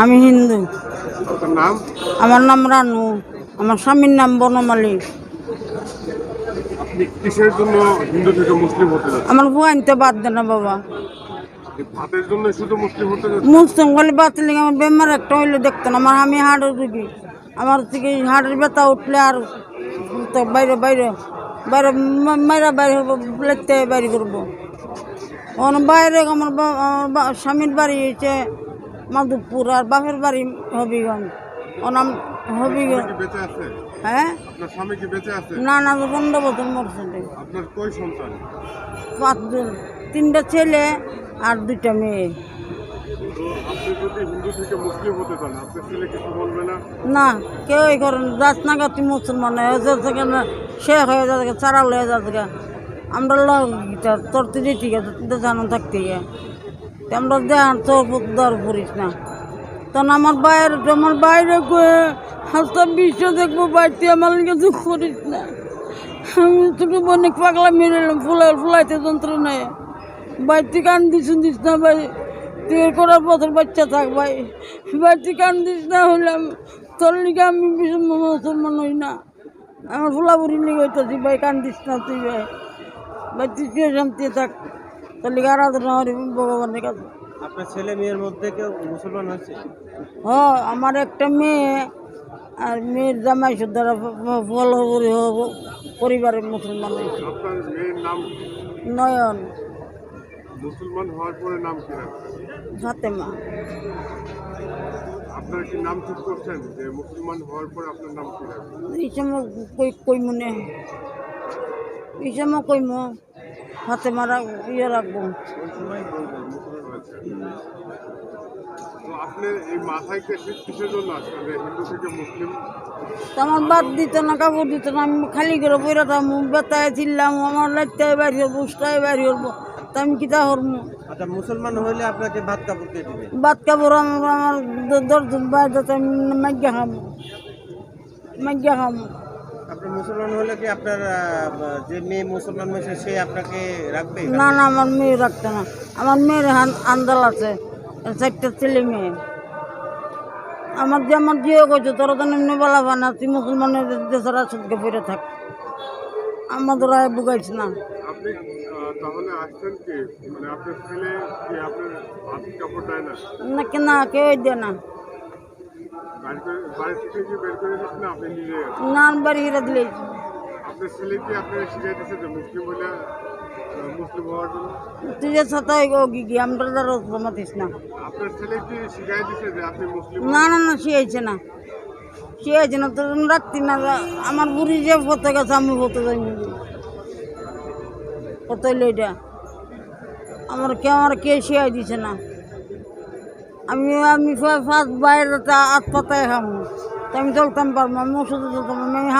আমি হিন্দু। নাম? আমার নাম রানু। আমার স্বামীর নাম বনমালী। আপনি কিসের জন্য হিন্দু থেকে মুসলিম হতে আমার ভুয়াইনতে বাদ দে না বাবা। ভাতের জন্য শুধু মুসলিম হতে মুসলিম বলে বাতিল আমার বেমার একটা হইলে দেখতো না আমার আমি হাড়ের রুগী। আমার থেকে হাড়ের ব্যথা উঠলে আর তো বাইরে বাইরে বাইরে মাইরা বাইরে লেখতে বাইরে করব। ওখানে বাইরে আমার আমার স্বামীর বাড়ি হচ্ছে মাধবপুর আর বাপের বাড়ি হবিগঞ্জ। ও নাম হবিগঞ্জ। কি বেঁচে আছে? হ্যাঁ? না না পনেরো বছর মরছে। পাঁচজন। তিনটা ছেলে আর দুইটা মেয়ে। না? না কেউ এই করেন যাচ না গাতি মুসলমান হয়ে শেখ হয়ে যাচ্ছে চারাল হয়ে যাচ্ছে আমরা লগিটা তোর তুই তো জানো থাকতে গিয়ে। আমরা দেখান তোর দর করিস না। তখন আমার বাইরে আমার বাইরে হাসতা বিশ্ব দেখব বাড়িতে আমার কিছু করিস না। আমি ছোটো অনেক পাগলা মেরে এলাম ফুলাই ফুলাইতে যন্ত্রণায় বাড়িতে কান দিস দিস না ভাই তুই করার পথের বাচ্চা থাক ভাই। বাড়িতে কান দিস না হইলাম তোর লিগে আমি মুসলমান হই না। আমার ফুলাপুরি লিগে হইতেছি ভাই, কান দিস না তুই ভাই। ভাই শান্তি থাক। তোর লিগে আরাধনা ভগবানের কাছে আপনার ছেলে মেয়ের মধ্যে কেউ মুসলমান হয়েছে? হ আমার একটা মেয়ে আর মেয়ের জামাই সুদ্ধারা ফল পরিবারের মুসলমান হয়েছে। আপনার মেয়ের নাম? নয়ন। মুসলমান হওয়ার পরে নাম কি ফাতেমা। আপনার কি নাম ঠিক করছেন যে মুসলমান হওয়ার পরে আপনার নাম কি রাখবেন এই কই কই মনে এই সময় কইম। ফাতেমা মারা ইয়ে রাখব। আমার বাদ দিত না কাপড় দিত না আমি খালি করে পড়ে থাকব। বেতায় ছিলাম আমার লাইটায় বাড়ি হব উষ্টায় বাড়ি হব তা আমি কিতা করব? আচ্ছা মুসলমান হইলে আপনাকে ভাত কাপড় কে দিবে? বাদ কাপড় আমার আমার দর্জন বাইরে আমি মাইগা খাব মাইগা খাব আপনি মুসলমান হলে কি আপনার যে মেয়ে মুসলমান হয়েছে সে আপনাকে রাখবে? না না আমার মেয়ে রাখতো না। আমার মেয়ের আন্দাল আছে চারটা ছেলে মেয়ে। আমার যে আমার জিও কইছে তোরা তো এমনি বলা না তুই মুসলমানের দেশের আসদকে পড়ে থাক। আমাদের আয় বুগাইছে না। আপনি তাহলে আসছেন কি? মানে আপনার ছেলে কি আপনার হাত কাপড় দেয় না? না কি না কেউ দেয় না। না বাড়ি হিরা দিলে। সাথে আমরা দ্বারা না। না না হয়েছে না। হয়েছে না তোর রাখতি না। আমার বুড়ি যে পথে গেছে আমি পথে যাই কত হইল আমার কে আমার কে শিয়াই দিছে না? আমি আমি ফার্স্ট বাইরে আত খাম। আমি চলতাম পারব আমি ওষুধ চলতাম আমি